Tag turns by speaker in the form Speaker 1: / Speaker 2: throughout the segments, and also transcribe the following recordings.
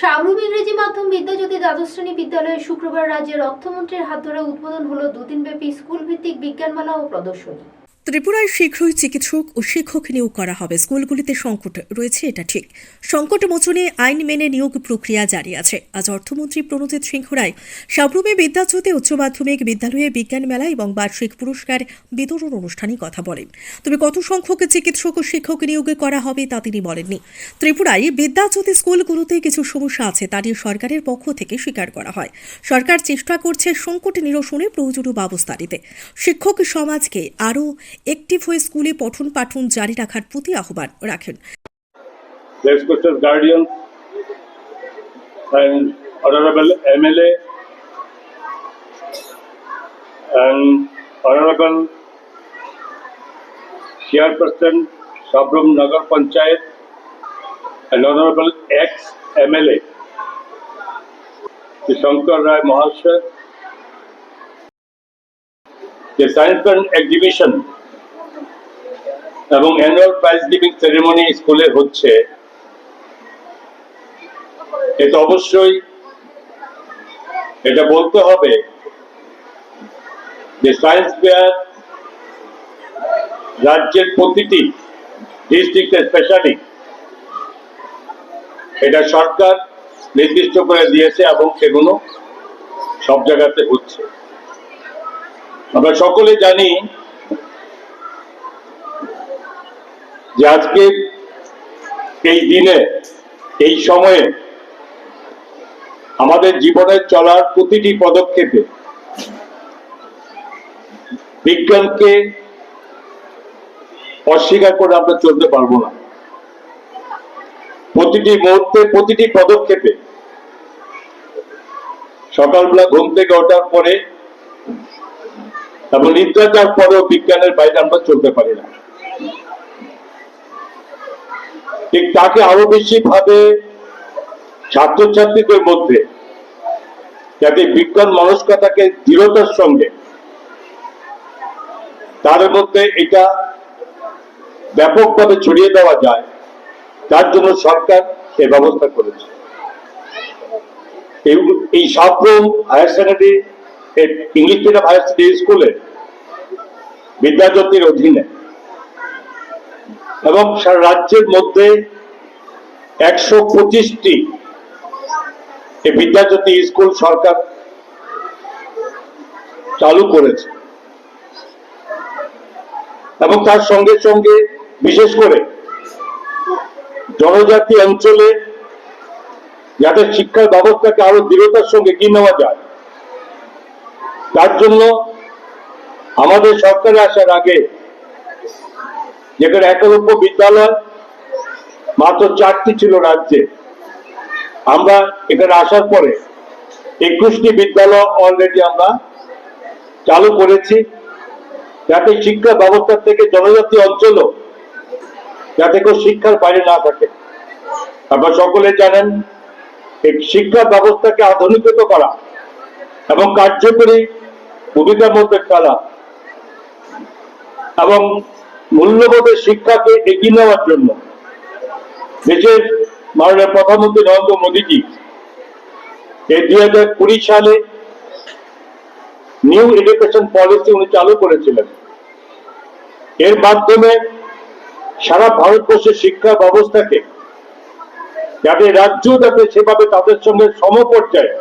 Speaker 1: সাবরুম ইংরেজি মাধ্যম বিদ্যাজ্যোতি দ্বাদশ শ্রেণি বিদ্যালয়ে শুক্রবার রাজ্যের অর্থমন্ত্রীর হাত ধরে উদ্বোধন হলো দুদিনব্যাপী স্কুল ভিত্তিক বিজ্ঞানমেলা ও প্রদর্শনী।
Speaker 2: ত্রিপুরায় শীঘ্রই চিকিৎসক ও শিক্ষক নিয়োগ করা হবে। স্কুলগুলিতে সংকট রয়েছে, এটা ঠিক। সংকট মোচনে আইন মেনে নিয়োগ প্রক্রিয়া জারি আছে। আজ অর্থমন্ত্রী প্রণজিৎ সিংহ রায় সাবরুমে বিদ্যাজ্যোতি উচ্চ মাধ্যমিক বিদ্যালয়ে বিজ্ঞান মেলা এবং বার্ষিক পুরস্কার বিতরণ অনুষ্ঠানে কথা বলেন। তবে কত সংখ্যক চিকিৎসক ও শিক্ষক নিয়োগ করা হবে তা তিনি বলেননি। ত্রিপুরায় বিদ্যাজ্যোতি স্কুলগুলোতে কিছু সমস্যা আছে, তা নিয়ে সরকারের পক্ষ থেকে স্বীকার করা হয়। সরকার চেষ্টা করছে সংকট নিরসনে প্রয়োজনীয় ব্যবস্থা নিতে। শিক্ষক সমাজকে আরও একটিভ হয়ে স্কুলে পঠন পাঠন জারি রাখার প্রতি আহ্বান রাখেন
Speaker 3: and honorable MLA and honorable chairperson Sabrum Nagar Panchayat and honorable ex-MLA Shankar Rai Mahasaya. The science fair exhibition এবং অ্যানুয়াল প্রাইজ গিভিং সেরেমনি স্কুলে হচ্ছে, এটা অবশ্যই এটা বলতে হবে যে সায়েন্স ফেয়ার রাজ্যের প্রতিটি ডিস্ট্রিক্টে স্পেশালি এটা সরকার নির্দিষ্ট করে দিয়েছে এবং সেগুলো সব জায়গাতে হচ্ছে। আমরা সকলে জানি যে আজকে এই দিনে, এই সময়ে আমাদের জীবনের চলার প্রতিটি পদক্ষেপে বিজ্ঞানকে অস্বীকার করে আমরা চলতে পারব না। প্রতিটি মুহূর্তে, প্রতিটি পদক্ষেপে সকালবেলা ঘুম থেকে ওঠার পরে এবং নিদ্রা যাওয়ার পরেও বিজ্ঞানের বাইরে আমরা চলতে পারি না। ঠিক তাকে আরও বেশি ভাবে ছাত্রছাত্রীদের মধ্যে যাতে বিজ্ঞান মনস্কতাকে দৃঢ়তার সঙ্গে তার মধ্যে এটা ব্যাপকভাবে ছড়িয়ে দেওয়া যায়, তার জন্য সরকার এই ব্যবস্থা করেছে। এই- Sabroom higher secondary English medium higher secondary স্কুলে, বিদ্যাজ্যোতির অধীনে এবং সারা রাজ্যের মধ্যে একশো পঁচিশটি বিদ্যাজ্যোতি স্কুল সরকার চালু করেছে। এবং তার সঙ্গে সঙ্গে বিশেষ করে জনজাতি অঞ্চলে যাতে শিক্ষার ব্যবস্থাকে আরও দৃঢ়তার সঙ্গে কি নেওয়া যায়, তার জন্য আমাদের সরকারে আসার আগে যেখানে একলব্য বিদ্যালয় মাত্র চারটি ছিল রাজ্যে। আমরা এখানে আসার পরে একুশটি বিদ্যালয় অলরেডি আমরা চালু করেছি। যাতে শিক্ষা ব্যবস্থা থেকে জনজাতি অঞ্চলও যাতে কেউ শিক্ষার বাইরে না থাকে। আপনারা সকলে জানেন, এই শিক্ষা ব্যবস্থাকে আধুনিকত করা এবং কার্যকরী ভূমিকার মধ্যে ফেলা এবং মূল্যবোধের শিক্ষাকে এগিয়ে নেওয়ার জন্য। দেশের মাননীয় প্রধানমন্ত্রী নরেন্দ্র মোদীজি এই দুই হাজার কুড়ি সালে নিউ এডুকেশন পলিসি উনি চালু করেছিলেন। এর মাধ্যমে সারা ভারতবর্ষের শিক্ষা ব্যবস্থাকে, যাতে রাজ্য যাতে সেভাবে তাদের সঙ্গে সমপর্যায়ে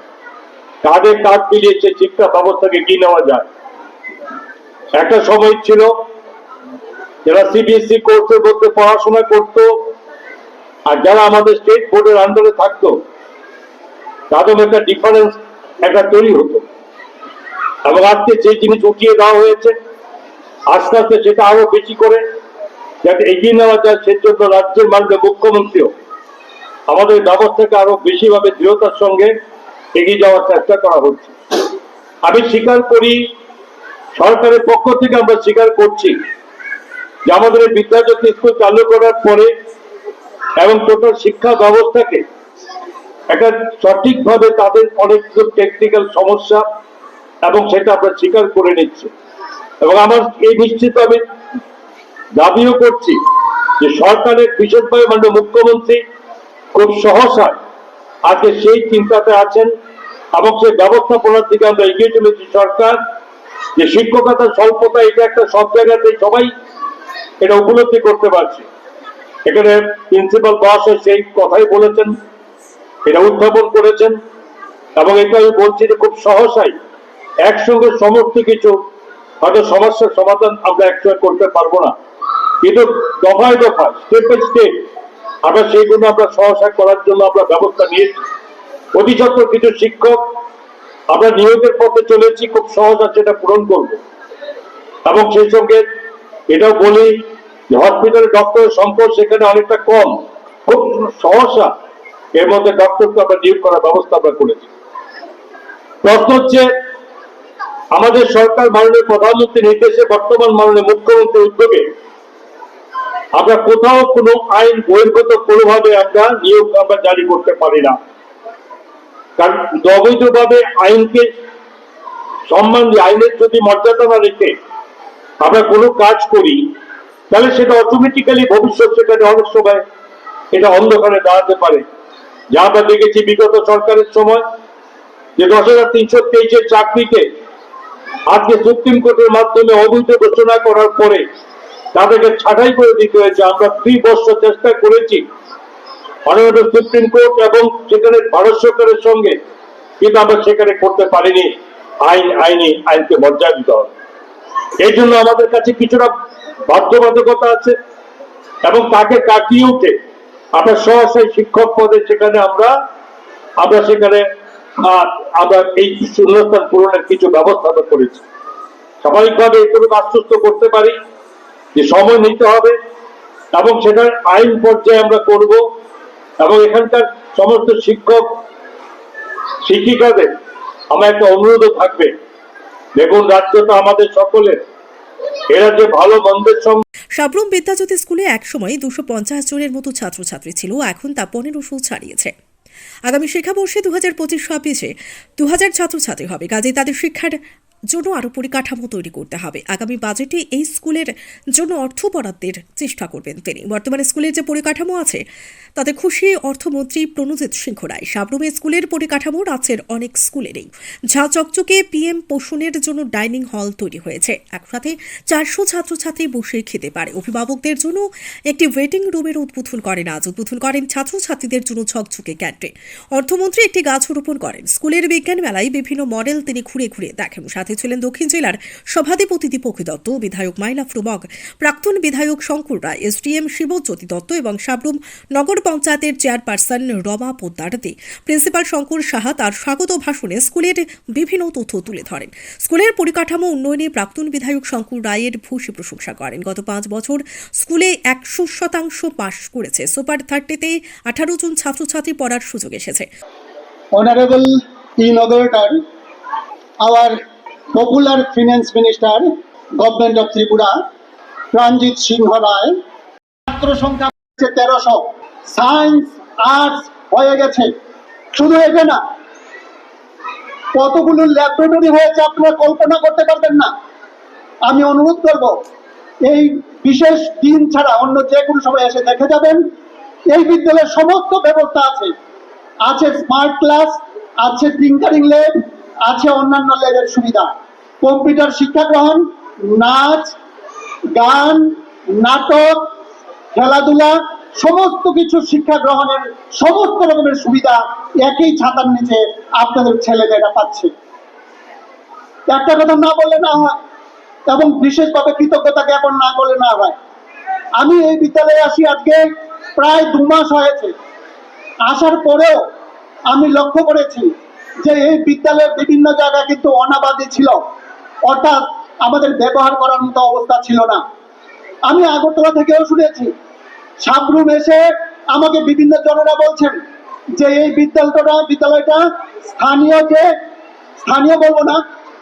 Speaker 3: কাঁধে কাঁধ মিলিয়ে সে শিক্ষা ব্যবস্থাকে এগিয়ে নেওয়া যায়। একটা সময় ছিল যারা সিবিএসই কোর্সের করতে পড়াশোনা করতো, আর যারা আমাদের স্টেট বোর্ডের আন্ডারে থাকতো, তাদের একটা ডিফারেন্স একটা তৈরি হতো। এবং আজকে যে জিনিস উঠিয়ে দেওয়া হয়েছে, আস্তে আস্তে সেটা আরও বেশি করে, যাতে এগিয়ে নেওয়া যায় সে সেজন্য রাজ্যের মাননীয় মুখ্যমন্ত্রীও আমাদের ব্যবস্থাকে আরও বেশিভাবে দৃঢ়তার সঙ্গে এগিয়ে যাওয়ার চেষ্টা করা হচ্ছে। আমি স্বীকার করি, সরকারের পক্ষ থেকে আমরা স্বীকার করছি যে আমাদের এই বিদ্যাজ্যোতি স্কুল চালু করার পরে এবং টোটাল শিক্ষা ব্যবস্থাকে একটা সঠিকভাবে তাদের অনেক টেকনিক্যাল সমস্যা এবং সেটা আমরা স্বীকার করে নিচ্ছি। এবং আমার এই নিশ্চিত আমি দাবিও করছি যে সরকারের বিশেষভাবে মাননীয় মুখ্যমন্ত্রী খুব সহসায় আজকে সেই চিন্তাতে আছেন এবং সেই ব্যবস্থাপনার দিকে আমরা এগিয়ে চলেছি সরকার। যে শিক্ষকতার স্বল্পতা, এটা একটা সব জায়গাতে সবাই এটা উপলব্ধি করতে পারছি। এখানে প্রিন্সিপাল বস সেই কথাই বলেছেন, এটা উত্থাপন করেছেন, এবং এটা আমি বলছি যে খুব সহসাই একসঙ্গে সমস্ত কিছু, হয়তো সমস্যার সমাধান আমরা একসঙ্গে করতে পারব না। কিন্তু দফায় দফায় স্টেপ বাই স্টেপ আমরা সেইগুলো আমরা সহসা করার জন্য আমরা ব্যবস্থা নিয়েছি। অতি কিছু শিক্ষক, আমরা নিয়োগের পথে চলেছি, খুব সহজ আছে এটা পূরণ করব। এবং সেই সঙ্গে এটাও বলি যে হসপিটালে ডক্টরের সংকট সেখানে অনেকটা কম। খুব সহসা এর মধ্যে ডক্টরকে আমরা নিয়োগ করার ব্যবস্থা আমরা করেছি। প্রশ্ন হচ্ছে, আমাদের সরকার মাননীয় প্রধানমন্ত্রীর নির্দেশে বর্তমান মাননীয় মুখ্যমন্ত্রীর উদ্যোগে আমরা কোথাও কোনো আইন বহির্গত কোনোভাবে আমরা নিয়োগ আমরা জারি করতে পারি না। কারণ অবৈধভাবে আইনকে সম্মান দিয়ে, আইনের যদি মর্যাদা না রেখে আমরা কোনো কাজ করি, তাহলে সেটা অটোমেটিক্যালি ভবিষ্যৎ সেখানে অনেক সময় এটা অন্ধকারে দাঁড়াতে পারে। যা আমরা দেখেছি বিগত সরকারের সময়, যে দশ হাজার তিনশো তেইশের চাকরিকে আজকে সুপ্রিম কোর্টের মাধ্যমে অবৈধ ঘোষণা করার পরে তাদেরকে ছাঁটাই করে দিতে হয়েছে। আমরা দুই বছর চেষ্টা করেছি। অনেক সুপ্রিম কোর্ট এবং সেখানে ভারত সরকারের সঙ্গে, কিন্তু আমরা সেখানে করতে পারিনি। আইন, আইনি, আইনকে মর্যাদা দিতে হবে। এই জন্য আমাদের কাছে কিছুটা বাধ্যবাধকতা আছে এবং তাকে কাটিয়ে উঠে আমরা সহসাই শিক্ষক পদে সেখানে আমরা আমরা সেখানে আমরা এই শূন্যস্থান পূরণের কিছু ব্যবস্থা করেছি। স্বাভাবিকভাবে এটুকু আশ্বস্ত করতে পারি, যে সময় নিতে হবে, এবং সেটা আইন পর্যায়ে আমরা করব, এবং এখানকার সমস্ত শিক্ষক, শিক্ষিকাদের আমার একটা অনুরোধও থাকবে। দেখুন রাজ্যটা আমাদের সকলের। এরা যে ভালো মন্দের সঙ্গে
Speaker 2: সাবরম বিদ্যাজ্যোতি স্কুলে একসময় দুশো পঞ্চাশ জনের মতো ছাত্রছাত্রী ছিল, এখন তা পনেরোশো ছাড়িয়েছে। আগামী শিক্ষাবর্ষে দু হাজার পঁচিশ ছাব্বিশে দু হাজার ছাত্রছাত্রী হবে। কাজেই তাদের শিক্ষার জন্য আরও পরিকাঠামো তৈরি করতে হবে। আগামী বাজেটে এই স্কুলের জন্য অর্থ বরাদ্দের চেষ্টা করবেন তিনি। বর্তমানে স্কুলের যে পরিকাঠামো আছে, তাতে খুশি অর্থমন্ত্রী প্রণজিৎ সিংহ রায়। সাবরুমে স্কুলের পরিকাঠামো রাজ্যের অনেক স্কুলে নেই ঝা চকচকে পিএম পোষণের জন্য ডাইনিং হল তৈরি হয়েছে। একসাথে চারশো ছাত্রছাত্রী বসে খেতে পারে। অভিভাবকদের জন্য একটি ওয়েটিং রুমের উদ্বোধন করেন আজ। উদ্বোধন করেন ছাত্রছাত্রীদের জন্য ঝকঝকে ক্যান্টিন অর্থমন্ত্রী একটি গাছ রোপণ করেন। স্কুলের বিজ্ঞান মেলায় বিভিন্ন মডেল তিনি ঘুরে ঘুরে দেখেন। সাথে ছিলেন দক্ষিণ জেলার সভাধিপতি দীপক দত্ত বিধায়ক মাইলা ফ্রুমক প্রাক্তন বিধায়ক শঙ্কর রায় এসডিএম শিবজ্যোতি দত্ত এবং সাবরুম নগর পঞ্চায়েতের চেয়ারপারসন রমা পোদ্দার দে। প্রিন্সিপাল শঙ্কর সাহা তার স্বাগত ভাষণে স্কুলের বিভিন্ন তথ্য তুলে ধরেন। স্কুলের পরিকাঠামো উন্নয়নে প্রাক্তন বিধায়ক শঙ্কর রায়ের ভূষী প্রশংসা করেন। গত পাঁচ বছর স্কুলে একশো শতাংশ পাশ করেছে। সুপার থার্টিতে আঠারো জন ছাত্রছাত্রী পড়ার সুযোগ এসেছে।
Speaker 4: Honorable Inaugurator, our popular Finance minister government of Tripura Pranjit Singha Roy ছাত্র সংখ্যা হচ্ছে তেরোশো। সায়েন্স আর্টস হয়ে গেছে। শুধু এটা না, কতগুলো ল্যাবরেটরি হয়েছে আপনারা কল্পনা করতে পারবেন না। আমি অনুরোধ করব, এই বিশেষ দিন ছাড়া অন্য যে কোনো সময় এসে দেখে যাবেন। এই বিদ্যালয়ের সমস্ত ব্যবস্থা আছে। আছে স্মার্ট ক্লাস আছে টিঙ্কারিং ল্যাব আছে অন্যান্য ল্যাবের সুবিধা। কম্পিউটার শিক্ষা গ্রহণ, নাচ, গান, নাটক, খেলাধুলা, সমস্ত কিছু শিক্ষা গ্রহণের সমস্ত রকমের সুবিধা একই ছাতার নিচে আপনাদের ছেলেমেয়েরা পাচ্ছে। একটা কথা না বললে না হয় এবং বিশেষভাবে কৃতজ্ঞতা জ্ঞাপন না করলে না হয়। আমি এই বিদ্যালয়ে আসি আজকে প্রায় দু মাস হয়েছে। আসার পরেও আমি লক্ষ্য করেছি যে এই বিদ্যালয়ের বিভিন্ন জায়গা কিন্তু অনাবাদী ছিল। অর্থাৎ আমাদের ব্যবহার করার মতো অবস্থা ছিল না। আমি আগরতলা থেকেও শুনেছি সাবরুম এসে আমাকে বিভিন্ন জনেরা বলছেন যে এই বিদ্যালয়টা বিদ্যালয়টা স্থানীয় যে, স্থানীয় বলব না,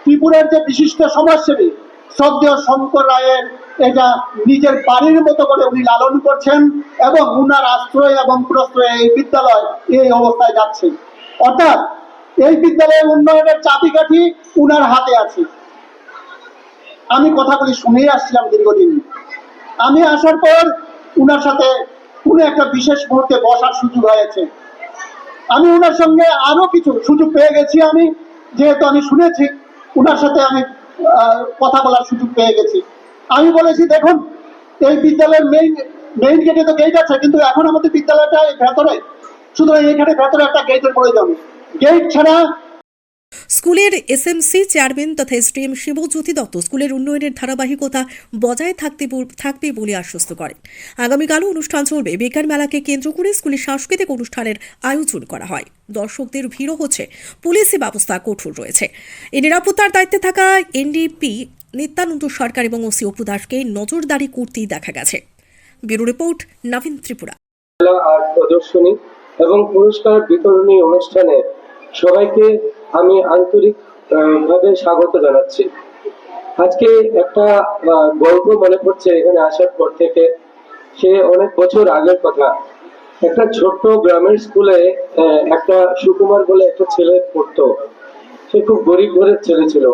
Speaker 4: ত্রিপুরার যে বিশিষ্ট সমাজসেবী শ্রদ্ধেয় শঙ্কর রায়ের এটা নিজের বাড়ির মতো করে উনি লালন করছেন এবং উনার আশ্রয় এবং প্রশ্রয়ে এই বিদ্যালয় এই অবস্থায় যাচ্ছে। অর্থাৎ এই বিদ্যালয়ের উন্নয়নের চাবিকাঠি উনার হাতে আছে। আমি কথাগুলি শুনেই আসছিলাম দীর্ঘদিন। আমি আসার পর উনার সাথে কোনো একটা বিশেষ মুহূর্তে বসার সুযোগ হয়েছে। আমি ওনার সঙ্গে আরও কিছু সুযোগ পেয়ে গেছি আমি, যেহেতু আমি শুনেছি ওনার সাথে আমি কথা বলার সুযোগ পেয়ে গেছি। আমি বলেছি, দেখুন, এই বিদ্যালয়ের মেইন মেইন গেটে তো গেট আছে, কিন্তু এখন আমাদের বিদ্যালয়টা ভেতরে। সুতরাং এখানে ভেতরে একটা গেটের প্রয়োজন। গেট ছাড়া
Speaker 2: স্কুলের এসএমসি চেয়ারম্যান তথা এসডিএম শিবজ্যোতি দত্ত স্কুলের উন্নয়নের ধারাবাহিকতা বজায় থাকতে থাকবে বলে আশ্বস্ত করেন। আগামীকালও অনুষ্ঠান চলবে। বিজ্ঞান মেলাকে কেন্দ্র করে স্কুলের সাংস্কৃতিক অনুষ্ঠানের আয়োজন করা হয়। দর্শকদের ভিড়ও হচ্ছে। পুলিশি ব্যবস্থা কঠোর রয়েছে। এই নিরাপত্তার দায়িত্বে থাকা এনডিপি নিত্যানন্দ সরকার এবং ওসি অপু দাসকে নজরদারি করতেই দেখা গেছে। Bureau report, Nabin Tripura.
Speaker 5: আর প্রদর্শনী এবং পুরস্কার বিতরণী অনুষ্ঠানে সবাইকে আমি আন্তরিক ভাবে স্বাগত জানাচ্ছি। আজকে একটা গল্প মনে পড়ছে এখানে আসার পর থেকে। সে অনেক বছর আগের কথা। একটা ছোট্ট গ্রামের স্কুলে একটা সুকুমার বলে একটা ছেলে পড়তো। সে খুব গরিব ঘরের ছেলে ছিল।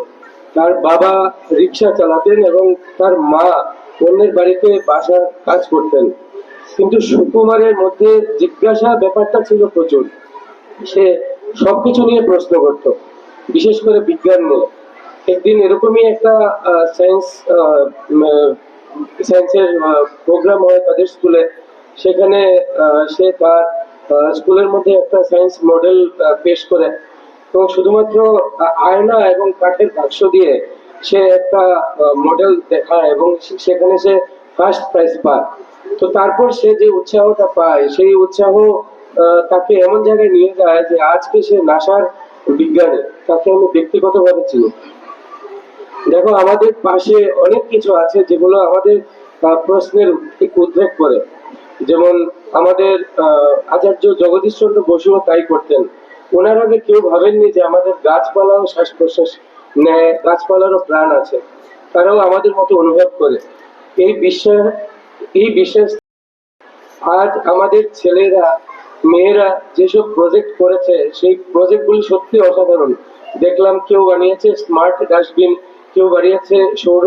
Speaker 5: তার বাবা রিক্সা চালাতেন এবং তার মা অন্যের বাড়িতে বাসার কাজ করতেন। কিন্তু সুকুমারের মধ্যে জিজ্ঞাসা ব্যাপারটা ছিল প্রচুর। সে সবকিছু নিয়ে প্রশ্ন করত, বিশেষ করে বিজ্ঞান নিয়ে। একদিন এরকমই একটা সায়েন্স সায়েন্সের প্রোগ্রাম হয় তাদের স্কুলে সেখানে সে তার স্কুলের মধ্যে একটা সায়েন্স মডেল পেশ করে। এবং শুধুমাত্র আয়না এবং কাঠের বাক্স দিয়ে সে একটা মডেল দেখায় এবং সেখানে সে ফার্স্ট প্রাইজ পায়। তো তারপর সে যে উৎসাহটা পায়, সেই উৎসাহ তাকে এমন জায়গায় নিয়ে যায় যে আজকে সে নাসার বিজ্ঞানী, তাকে আমি ব্যক্তিগতভাবে চিনি। দেখো, আমাদের পাশে অনেক কিছু আছে যেগুলো আমাদের প্রশ্নের ঠিক উদ্রেক করে। যেমন আমাদের আচার্য জগদীশ চন্দ্র বসুও তাই করতেন। ওনার আগে কেউ ভাবেননি যে আমাদের গাছপালাও শ্বাস প্রশ্বাস নেয়, গাছপালারও প্রাণ আছে। তারাও আমাদের মতো অনুভব করে। এই বিশ্বাস এই বিশ্বাস, আজ আমাদের ছেলেরা মেয়েরা যেসব প্রজেক্ট করেছে, সেই প্রজেক্টগুলি সত্যি অসাধারণ। দেখলাম কেউ বানিয়েছে স্মার্ট ডাস্টবিন কেউ বানিয়েছে সৌর